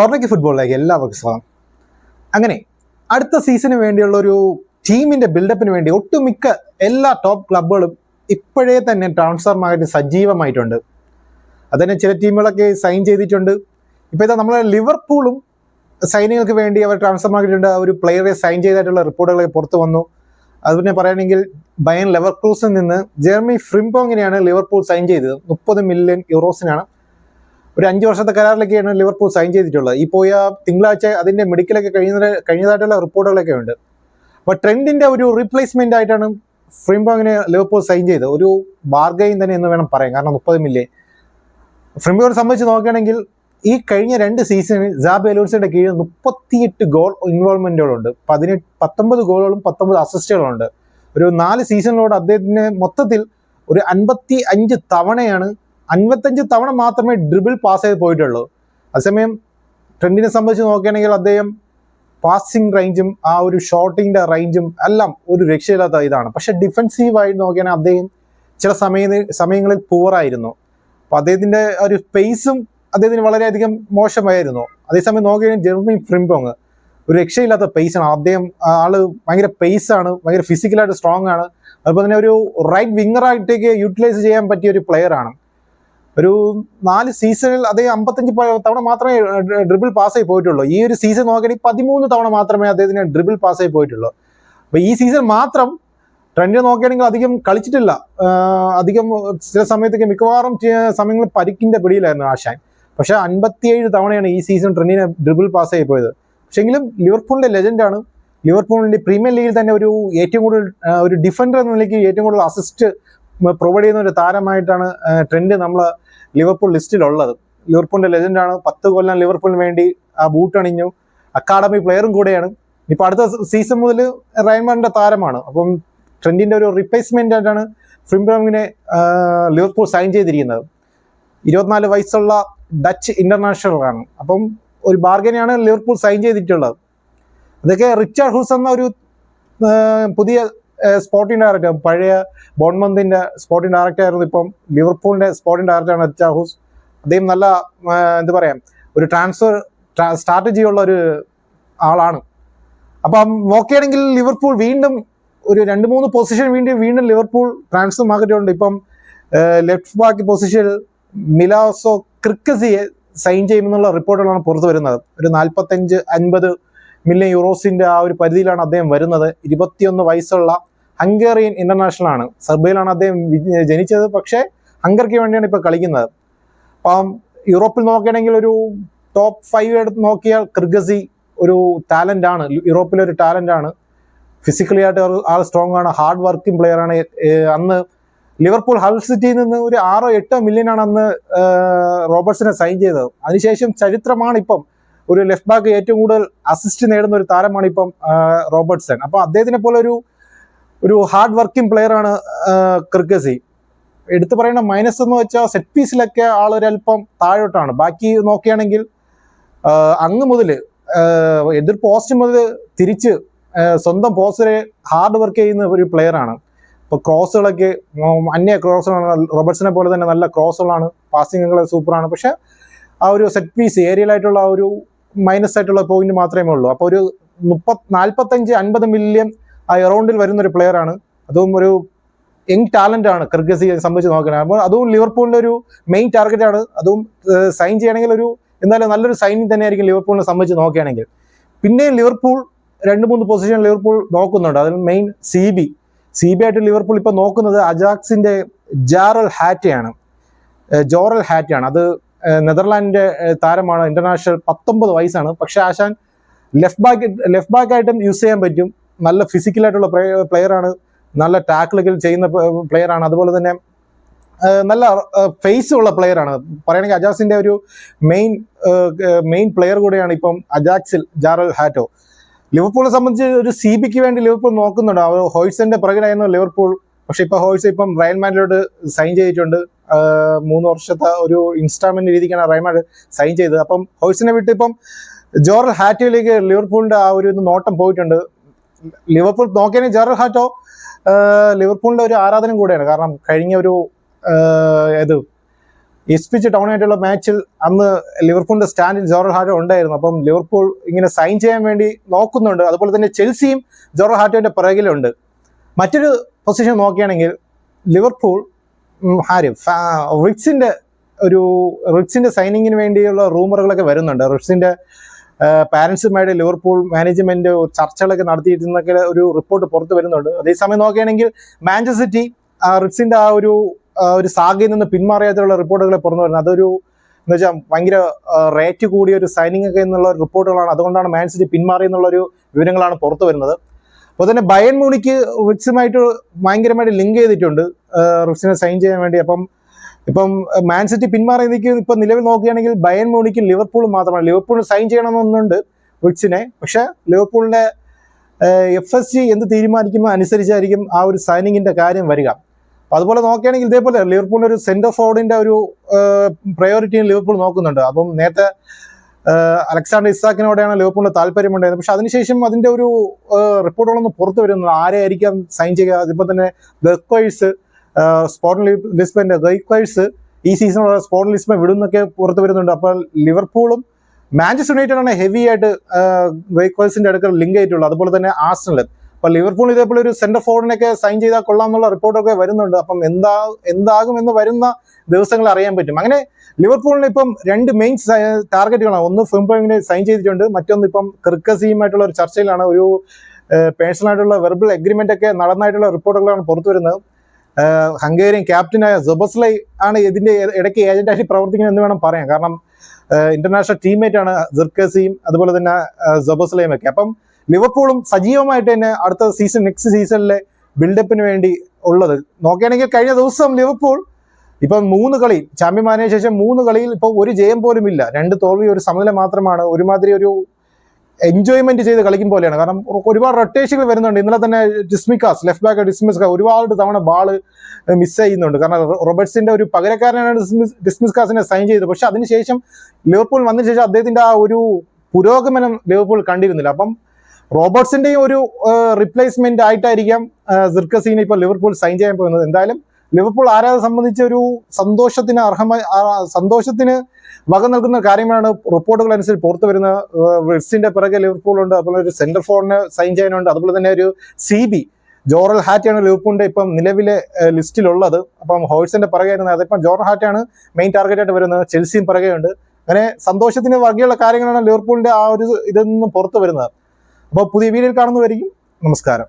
കോർണയ്ക്ക് ഫുട്ബോളിലേക്ക് എല്ലാവർക്കും സ്വാഗതം. അങ്ങനെ അടുത്ത സീസണിന് വേണ്ടിയുള്ള ഒരു ടീമിന്റെ ബിൽഡപ്പിന് വേണ്ടി ഒട്ടുമിക്ക എല്ലാ ടോപ്പ് ക്ലബുകളും ഇപ്പോഴേ തന്നെ ട്രാൻസ്ഫർ മാർക്കറ്റ് സജീവമായിട്ടുണ്ട്. അതന്നെ ചില ടീമുകളൊക്കെ സൈൻ ചെയ്തിട്ടുണ്ട്. ഇപ്പോൾ ഇതാ നമ്മളെ ലിവർപൂളും സൈനികൾക്ക് വേണ്ടി അവർ ട്രാൻസ്ഫർ മാർക്കറ്റിന്റെ ഒരു പ്ലെയറെ സൈൻ ചെയ്തായിട്ടുള്ള റിപ്പോർട്ടുകളൊക്കെ പുറത്തു വന്നു. അത് പിന്നെ പറയുകയാണെങ്കിൽ ബയൻ ലെവർക്രൂസിൽ നിന്ന് ജെർമി ഫ്രിംപോങ്ങിനെയാണ് ലിവർപൂൾ സൈൻ ചെയ്തത്. മുപ്പത് മില്യൺ യൂറോസിനാണ് ഒരു അഞ്ച് വർഷത്തെ കരാറിലൊക്കെയാണ് ലിവർപൂൾ സൈൻ ചെയ്തിട്ടുള്ളത്. ഈ പോയ തിങ്കളാഴ്ച അതിന്റെ മെഡിക്കലൊക്കെ കഴിഞ്ഞ കഴിഞ്ഞതായിട്ടുള്ള റിപ്പോർട്ടുകളൊക്കെ ഉണ്ട്. അപ്പോൾ ട്രെൻഡിന്റെ ഒരു റീപ്ലേസ്മെന്റ് ആയിട്ടാണ് ഫ്രിംബോങ്ങിനെ ലിവർപൂൾ സൈൻ ചെയ്തത്. ഒരു ബാർഗൈൻ തന്നെ എന്ന് വേണം പറയാം കാരണം മുപ്പത് മില്യൺ ഫ്രിംബോങ്ങിനെ സംബന്ധിച്ച് നോക്കുകയാണെങ്കിൽ ഈ കഴിഞ്ഞ രണ്ട് സീസണിൽ ജാബ് എലൂർസിന്റെ കീഴിൽ മുപ്പത്തിയെട്ട് ഗോൾ ഇൻവോൾവ്മെന്റുകളുണ്ട് പതിനെട്ട് പത്തൊമ്പത് ഗോളുകളും പത്തൊമ്പത് അസിസ്റ്റുകളുണ്ട് ഒരു നാല് സീസണിലോട് അദ്ദേഹത്തിന് മൊത്തത്തിൽ ഒരു അൻപത്തി അഞ്ച് തവണയാണ് അൻപത്തഞ്ച് തവണ മാത്രമേ ഡ്രിബിൾ പാസ് ചെയ്ത് പോയിട്ടുള്ളൂ. അതേസമയം ട്രെൻഡിനെ സംബന്ധിച്ച് നോക്കുകയാണെങ്കിൽ അദ്ദേഹം പാസിംഗ് റേഞ്ചും ആ ഒരു ഷോട്ടിങ്ങിന്റെ റേഞ്ചും എല്ലാം ഒരു രക്ഷയില്ലാത്ത ഇതാണ്. പക്ഷെ ഡിഫെൻസീവായി നോക്കിയാൽ അദ്ദേഹം ചില സമയ സമയങ്ങളിൽ പൂറായിരുന്നു അപ്പോൾ അദ്ദേഹത്തിന്റെ ഒരു പേസും അദ്ദേഹത്തിന് വളരെയധികം മോശമായിരുന്നു. അതേസമയം നോക്കുകയാണെങ്കിൽ ജെർമി ഫ്രിംപോങ് ഒരു രക്ഷയില്ലാത്ത പേസാണ് അദ്ദേഹം ആൾ ഭയങ്കര പേസാണ് ഭയങ്കര ഫിസിക്കലായിട്ട് സ്ട്രോങ് ആണ്. അതുപോലെ തന്നെ ഒരു റൈറ്റ് വിങ്ങറായിട്ടേക്ക് യൂട്ടിലൈസ് ചെയ്യാൻ പറ്റിയ ഒരു പ്ലെയർ ആണ്. ഒരു നാല് സീസണിൽ അദ്ദേഹം അമ്പത്തഞ്ച് തവണ മാത്രമേ ഡ്രിബിൾ പാസ് ആയി പോയിട്ടുള്ളൂ. ഈ ഒരു സീസൺ നോക്കുകയാണെങ്കിൽ പതിമൂന്ന് തവണ മാത്രമേ അദ്ദേഹത്തിന് ഡ്രിബിൾ പാസ് ആയി പോയിട്ടുള്ളൂ. അപ്പൊ ഈ സീസൺ മാത്രം ട്രെൻഡ് നോക്കുകയാണെങ്കിൽ അധികം കളിച്ചിട്ടില്ല. അധികം ചില സമയത്തൊക്കെ മിക്കവാറും സമയങ്ങളിൽ പരിക്കിന്റെ പിടിയിലായിരുന്നു ആശാൻ. പക്ഷെ അൻപത്തിയേഴ് തവണയാണ് ഈ സീസൺ ട്രെൻഡിനെ ഡ്രിബിൾ പാസ് ആയി പോയത് പക്ഷെങ്കിലും ലിവർപൂളിന്റെ ലെജൻഡാണ് ലിവർപൂളിന്റെ പ്രീമിയർ ലീഗിൽ തന്നെ ഒരു ഏറ്റവും കൂടുതൽ ഒരു ഡിഫൻഡർ എന്ന നിലയ്ക്ക് ഏറ്റവും കൂടുതൽ അസിസ്റ്റ് പ്രൊവൈഡ് ചെയ്യുന്ന ഒരു താരമായിട്ടാണ് ട്രെൻഡ് നമ്മൾ ലിവർപൂൾ ലിസ്റ്റിലുള്ളത്. ലിവർപൂളിന്റെ ലെജൻഡാണ്. പത്ത് കൊല്ലം ലിവർപൂളിന് വേണ്ടി ആ ബൂട്ട് അണിഞ്ഞു. അക്കാഡമി പ്ലെയറും കൂടെയാണ്. ഇപ്പൊ അടുത്ത സീസൺ മുതൽ റയൻമാറിന്റെ താരമാണ്. അപ്പം ട്രെൻഡിന്റെ ഒരു റിപ്ലേസ്മെന്റ് ആയിട്ടാണ് ഫ്രിംബ്രമിനെ ലിവർപൂൾ സൈൻ ചെയ്തിരിക്കുന്നത്. ഇരുപത്തിനാല് വയസ്സുള്ള ഡച്ച് ഇന്റർനാഷണൽ ആണ് അപ്പം ഒരു ബാർഗനെയാണ് ലിവർപൂൾ സൈൻ ചെയ്തിട്ടുള്ളത്. അതൊക്കെ റിച്ചാർഡ് ഹൂസ് എന്ന ഒരു പുതിയ സ്പോർട്ടിംഗ് ഡയറക്ടർ പഴയ ബോൺമന്തിന്റെ സ്പോർട്ടിംഗ് ഡയറക്ടർ ആയിരുന്നു ഇപ്പം ലിവർപൂളിന്റെ സ്പോർട്ടിംഗ് ഡയറക്ടറാണ് അച്ചാഹൂസ് ഹൂസ് അദ്ദേഹം നല്ല എന്താ പറയാ ഒരു ട്രാൻസ്ഫർ സ്ട്രാറ്റജി ഉള്ള ഒരു ആളാണ്. അപ്പം നോക്കുകയാണെങ്കിൽ ലിവർപൂൾ വീണ്ടും ഒരു രണ്ട് മൂന്ന് പൊസിഷൻ വീണ്ടും വീണ്ടും ലിവർപൂൾ ട്രാൻസ്ഫർ മാർക്കറ്റുണ്ട് ഇപ്പം ലെഫ്റ്റ് ബാക്ക് പൊസിഷനിൽ മിലാസോ ക്രിക്കസിയെ സൈൻ ചെയ്യുമെന്നുള്ള റിപ്പോർട്ടുകളാണ് പുറത്തു വരുന്നത്. ഒരു നാൽപ്പത്തഞ്ച് അൻപത് മില്യൺ യൂറോസിന്റെ ആ ഒരു പരിധിയിലാണ് അദ്ദേഹം വരുന്നത്. ഇരുപത്തിയൊന്ന് വയസ്സുള്ള ഹംഗേറിയൻ ഇന്റർനാഷണൽ ആണ് സെർബിയയിലാണ് അദ്ദേഹം ജനിച്ചത്. പക്ഷേ ഹംഗറിക്ക് വേണ്ടിയാണ് ഇപ്പോൾ കളിക്കുന്നത്. അപ്പം യൂറോപ്പിൽ നോക്കുകയാണെങ്കിൽ ഒരു ടോപ്പ് ഫൈവ് എടുത്ത് നോക്കിയാൽ ക്രിഗസി ഒരു ടാലന്റ് ആണ്. യൂറോപ്പിലെ ഒരു ടാലന്റ് ആണ്. ഫിസിക്കലി ആയിട്ട് ആൾ- സ്ട്രോങ് ആണ്. ഹാർഡ് വർക്കിംഗ് പ്ലെയർ ആണ്. അന്ന് ലിവർപൂൾ ഹൾ സിറ്റിയിൽ നിന്ന് ഒരു ആറോ എട്ടോ മില്യൺ ആണ് അന്ന് റോബർട്സിനെ സൈൻ ചെയ്തത്. അതിനുശേഷം ചരിത്രമാണ് ഇപ്പം ഒരു ലെഫ്റ്റ് ബാക്ക് ഏറ്റവും കൂടുതൽ അസിസ്റ്റ് നേടുന്ന ഒരു താരമാണ് ഇപ്പം റോബർട്ട്സൺ അപ്പൊ അദ്ദേഹത്തിനെ പോലെ ഒരു ഒരു ഹാർഡ് വർക്കിംഗ് പ്ലെയർ ആണ് ക്രിക്കസി എടുത്തു പറയുന്ന മൈനസ് എന്ന് വെച്ചാൽ സെറ്റ് പീസിലൊക്കെ ആളൊരല്പം താഴോട്ടാണ്. ബാക്കി നോക്കുകയാണെങ്കിൽ അങ്ങ് മുതൽ എതിർ പോസ്റ്റ് മുതൽ തിരിച്ച് സ്വന്തം പോസ്റ്റിനെ ഹാർഡ് വർക്ക് ചെയ്യുന്ന ഒരു പ്ലെയർ ആണ്. ഇപ്പൊ ക്രോസുകളൊക്കെ അന്യ ക്രോസുകളാണ് റോബർട്സിനെ പോലെ തന്നെ നല്ല ക്രോസുകളാണ് പാസിങ്ങുകൾ സൂപ്പറാണ് പക്ഷേ ആ ഒരു സെറ്റ് പീസ് ഏരിയയിലായിട്ടുള്ള ഒരു മൈനസ് ആയിട്ടുള്ള പോയിന്റ് മാത്രമേ ഉള്ളൂ. അപ്പോൾ ഒരു മുപ്പത് നാൽപ്പത്തഞ്ച് അൻപത് മില്യൺ ആ എറൗണ്ടിൽ വരുന്ന ഒരു പ്ലെയർ ആണ്. അതും ഒരു യങ് ടാലന്റ് ആണ് കിർഗസിയെ സംബന്ധിച്ച് നോക്കുന്നത് അപ്പോൾ അതും ലിവർപൂളിന്റെ ഒരു മെയിൻ ടാർഗറ്റ് ആണ്. അതും സൈൻ ചെയ്യണമെങ്കിൽ ഒരു എന്തായാലും നല്ലൊരു സൈനിങ് തന്നെയായിരിക്കും ലിവർപൂളിനെ സംബന്ധിച്ച് നോക്കുകയാണെങ്കിൽ. പിന്നെയും ലിവർപൂൾ രണ്ട് മൂന്ന് പൊസിഷൻ ലിവർപൂൾ നോക്കുന്നുണ്ട്. അതിൽ main C B C B ആയിട്ട് ലിവർപൂൾ ഇപ്പോൾ നോക്കുന്നത് അജാക്സിന്റെ ജാറൽ ഹാറ്റയാണ്. ജോറൽ ഹാറ്റയാണ്. അത് നെതർലാൻഡിന്റെ താരമാണ്. ഇന്റർനാഷണൽ പത്തൊമ്പത് വയസ്സാണ്. പക്ഷേ ആശാൻ ലെഫ്റ്റ് ബാക്ക് ലെഫ്റ്റ് ബാക്ക് ആയിട്ടും യൂസ് ചെയ്യാൻ പറ്റും. നല്ല ഫിസിക്കലായിട്ടുള്ള പ്ലെയർ ആണ്. നല്ല ടാക്കിളുകൾ ചെയ്യുന്ന പ്ലെയർ ആണ്. അതുപോലെ തന്നെ നല്ല ഫേസ് ഉള്ള പ്ലെയർ ആണ്. പറയുകയാണെങ്കിൽ അജാക്സിന്റെ ഒരു മെയിൻ മെയിൻ പ്ലെയർ കൂടെയാണ് ഇപ്പം അജാക്സിൽ ജാറൽ ഹാറ്റോ. ലിവർപൂളിനെ സംബന്ധിച്ച് ഒരു സി ബിക്ക് വേണ്ടി ലിവർപൂൾ നോക്കുന്നുണ്ട്. അവർ ഹോയ്സന്റെ പിറകിലായിരുന്നു ലിവർപൂൾ. പക്ഷെ ഇപ്പൊ ഹോയ്സ് ഇപ്പം റയൽ മാൻഡിലോട്ട് സൈൻ ചെയ്തിട്ടുണ്ട്. മൂന്ന് വർഷത്തെ ഒരു ഇൻസ്റ്റാൾമെന്റ് രീതിക്കാണ് റയൽ മാഡ് സൈൻ ചെയ്തത്. അപ്പം ഹോയ്സിനെ വിട്ട് ഇപ്പം ജോറൽ ഹാറ്റോയിലേക്ക് ലിവർപൂളിന്റെ ആ ഒരു നോട്ടം പോയിട്ടുണ്ട്. ലിവർപൂൾ നോക്കിയാണെങ്കിൽ ജെറൽ ഹാറ്റോ ലിവർപൂളിന്റെ ഒരു ആരാധനം കൂടെയാണ്. കാരണം കഴിഞ്ഞ ഒരു ഇത് ഇസ്പിച്ച് ടൗണായിട്ടുള്ള മാച്ചിൽ അന്ന് ലിവർപൂളിന്റെ സ്റ്റാൻഡിൽ ജോറൽ ഹാറ്റോ ഉണ്ടായിരുന്നു. അപ്പം ലിവർപൂൾ ഇങ്ങനെ സൈൻ ചെയ്യാൻ വേണ്ടി നോക്കുന്നുണ്ട്. അതുപോലെ തന്നെ ചെൽസിയും ജോറൽ ഹാറ്റോന്റെ പിറകിലുണ്ട്. മറ്റൊരു പൊസിഷൻ നോക്കുകയാണെങ്കിൽ ലിവർപൂൾ റിക്സിന്റെ റിക്സിന്റെ ഒരു റിക്സിന്റെ സൈനിങ്ങിന് വേണ്ടിയുള്ള റൂമറുകളൊക്കെ വരുന്നുണ്ട്. റിക്സിന്റെ പാരന്റ്സുമായിട്ട് ലിവർപൂൾ മാനേജ്മെന്റ് ചർച്ചകളൊക്കെ നടത്തിയിരുന്നൊക്കെ ഒരു റിപ്പോർട്ട് പുറത്തു വരുന്നുണ്ട്. അതേസമയം നോക്കുകയാണെങ്കിൽ മാഞ്ചസ്റ്റർ സിറ്റി ആ റിക്സിന്റെ ആ ഒരു ഒരു സാഗയിൽ നിന്ന് പിന്മാറിയാത്തുള്ള റിപ്പോർട്ടുകൾ പുറത്തു വരുന്നത്. അതൊരു എന്ന് വെച്ചാൽ ഭയങ്കര റേറ്റ് കൂടിയ ഒരു സൈനിങ് ഒക്കെ എന്നുള്ള റിപ്പോർട്ടുകളാണ് അതുകൊണ്ടാണ് മാൻസിറ്റി പിന്മാറി എന്നുള്ള ഒരു വിവരങ്ങളാണ് പുറത്തു വരുന്നത്. അപ്പോൾ തന്നെ ബയൻ മൂണിക്ക് റിക്സുമായിട്ട് ഭയങ്കരമായിട്ട് ലിങ്ക് ചെയ്തിട്ടുണ്ട്. റിക്സിനെ സൈൻ ചെയ്യാൻ വേണ്ടി. അപ്പം ഇപ്പം മാൻസിറ്റി സിറ്റി നിൽക്കും ഇപ്പം നിലവിൽ നോക്കുകയാണെങ്കിൽ ബയൻ മൂണിക്കും ലിവർപൂളും മാത്രമാണ്. ലിവർപൂളിന് സൈൻ ചെയ്യണമെന്നുണ്ട് വിക്സിനെ. പക്ഷേ ലിവർപൂളിന്റെ എഫ് എസ് ജി എന്ത് തീരുമാനിക്കുമ്പോൾ അനുസരിച്ചായിരിക്കും ആ ഒരു സൈനിങ്ങിന്റെ കാര്യം വരിക. അപ്പൊ അതുപോലെ നോക്കുകയാണെങ്കിൽ ഇതേപോലെ ലിവർപൂളിന്റെ ഒരു സെന്റർ ഫോർഡിന്റെ ഒരു പ്രയോറിറ്റിയും ലിവർപൂൾ നോക്കുന്നുണ്ട്. അപ്പം നേരത്തെ അലക്സാണ്ടർ ഇസാക്കിനോടെയാണ് ലിവർപൂളിന് താല്പര്യമുണ്ടായിരുന്നത്. പക്ഷെ അതിനുശേഷം അതിന്റെ ഒരു റിപ്പോർട്ടുകളൊന്നും പുറത്തു വരുന്നത് ആരെയായിരിക്കാം സൈൻ ചെയ്യുക? അതിപ്പോൾ തന്നെ ഗക്വേഴ്സ് സ്പോർട്ടിംഗ് ലിസ്ബന്റെ ഗൈക്വേഴ്സ് ഈ സീസണിലുള്ള സ്പോർട്ടിംഗ് ലിസ്ബൻ വിടുന്നൊക്കെ പുറത്തു വരുന്നുണ്ട്. അപ്പോൾ ലിവർപൂളും മാഞ്ചസ്റ്റർ യുണൈറ്റഡ് ആണ് ഹെവി ആയിട്ട് ഗൈക്വേഴ്സിന്റെ അടുക്കൽ ലിങ്ക് ആയിട്ടുള്ളത്. അതുപോലെ തന്നെ ആർസണൽ. അപ്പൊ ലിവർപൂൾ ഇതേപോലെ ഒരു സെന്റർ ഫോർഡിനൊക്കെ സൈൻ ചെയ്താൽ കൊള്ളാം എന്നുള്ള റിപ്പോർട്ടൊക്കെ വരുന്നുണ്ട്. അപ്പം എന്താ എന്താകും എന്ന് വരുന്ന ദിവസങ്ങൾ അറിയാൻ പറ്റും. അങ്ങനെ ലിവർപൂളിന് ഇപ്പം രണ്ട് മെയിൻ ടാർഗറ്റുകളാണ് ഒന്ന് ഫിംബോയിങ്ങിനെ സൈൻ ചെയ്തിട്ടുണ്ട്. മറ്റൊന്ന് ഇപ്പം ക്രിക്കസിയുമായിട്ടുള്ള ഒരു ചർച്ചയിലാണ്. ഒരു പേഴ്സണൽ ആയിട്ടുള്ള വെർബൽ എഗ്രിമെന്റ് ഒക്കെ നടന്നായിട്ടുള്ള റിപ്പോർട്ടുകളാണ് പുറത്തു വരുന്നത്. ഹംഗേറിയൻ ക്യാപ്റ്റനായ ജബസ്ലൈ ആണ് ഇതിന്റെ ഇടയ്ക്ക് ഏജന്റായിട്ട് പ്രവർത്തിക്കുന്നത് എന്ന് വേണം പറയാം കാരണം ഇന്റർനാഷണൽ ടീംമേറ്റ് ആണ് സിർക്കസിയും അതുപോലെ തന്നെ ജബസ്ലയും ഒക്കെ. അപ്പം ലിവർപൂളും സജീവമായിട്ട് തന്നെ അടുത്ത സീസൺ നെക്സ്റ്റ് സീസണിലെ ബിൽഡപ്പിന് വേണ്ടി ഉള്ളത്. നോക്കുകയാണെങ്കിൽ കഴിഞ്ഞ ദിവസം ലിവർപൂൾ ഇപ്പം മൂന്ന് കളി ചാമ്പ്യന്മാരെ ശേഷം മൂന്ന് കളിയിൽ ഇപ്പോൾ ഒരു ജയം പോലും ഇല്ല. രണ്ട് തോൽവി ഒരു സമനില മാത്രമാണ്. ഒരുമാതിരി ഒരു എൻജോയ്മെന്റ് ചെയ്ത് കളിക്കും പോലെയാണ്. കാരണം ഒരുപാട് റൊട്ടേഷനുകൾ വരുന്നുണ്ട്. ഇന്നലെ തന്നെ ഡിസ്മിക്കാസ് ലെഫ്റ്റ് ബാക്ക് ഡിസ്മിസ് ഒരുപാട് തവണ ബാൾ മിസ് ചെയ്യുന്നുണ്ട്. കാരണം റോബർട്സിന്റെ ഒരു പകരക്കാരനാണ് ഡിസ്മിസ് ഡിസ്മിസ്കാസിനെ സൈൻ ചെയ്തത്. പക്ഷെ അതിനുശേഷം ലിവർപൂൾ വന്നതിന് ശേഷം അദ്ദേഹത്തിന്റെ ആ ഒരു പുരോഗമനം ലിവർപൂൾ കണ്ടിരുന്നില്ല. അപ്പം റോബർട്സിന്റെയും ഒരു റിപ്ലേസ്മെന്റ് ആയിട്ടായിരിക്കാം സിർക്കസീനെ ഇപ്പോൾ ലിവർപൂൾ സൈൻ ചെയ്യാൻ പോകുന്നത്. എന്തായാലും ലിവർപൂൾ ആരാധന സംബന്ധിച്ച ഒരു സന്തോഷത്തിന് അർഹമായ സന്തോഷത്തിന് വക നൽകുന്ന കാര്യമാണ് റിപ്പോർട്ടുകൾ അനുസരിച്ച് പുറത്തു വരുന്ന വിഡ്സിന്റെ പിറകെ ലിവർപൂൾ ഉണ്ട് അതുപോലെ ഒരു സെന്റർ ഫോറിന് സൈൻ ചെയ്യാനുണ്ട് അതുപോലെ തന്നെ ഒരു സി ബി ജോറൽ ഹാറ്റാണ് ലിവർപൂളിന്റെ ഇപ്പം നിലവിലെ ലിസ്റ്റിലുള്ളത്. അപ്പം ഹോഴ്സിന്റെ പിറകെ വരുന്നത് അതിപ്പം ജോറൽ ഹാറ്റാണ് മെയിൻ ടാർഗറ്റ് ആയിട്ട് വരുന്നത് ചെൽസിയും പിറകെ ഉണ്ട്. അങ്ങനെ സന്തോഷത്തിന് വകയുള്ള കാര്യങ്ങളാണ് ലിവർപൂളിന്റെ ആ ഒരു ഇതിൽ നിന്ന് പുറത്തു വരുന്നത്. അപ്പോൾ പുതിയ വീഡിയോയിൽ കാണുന്നവരിക്കും നമസ്കാരം.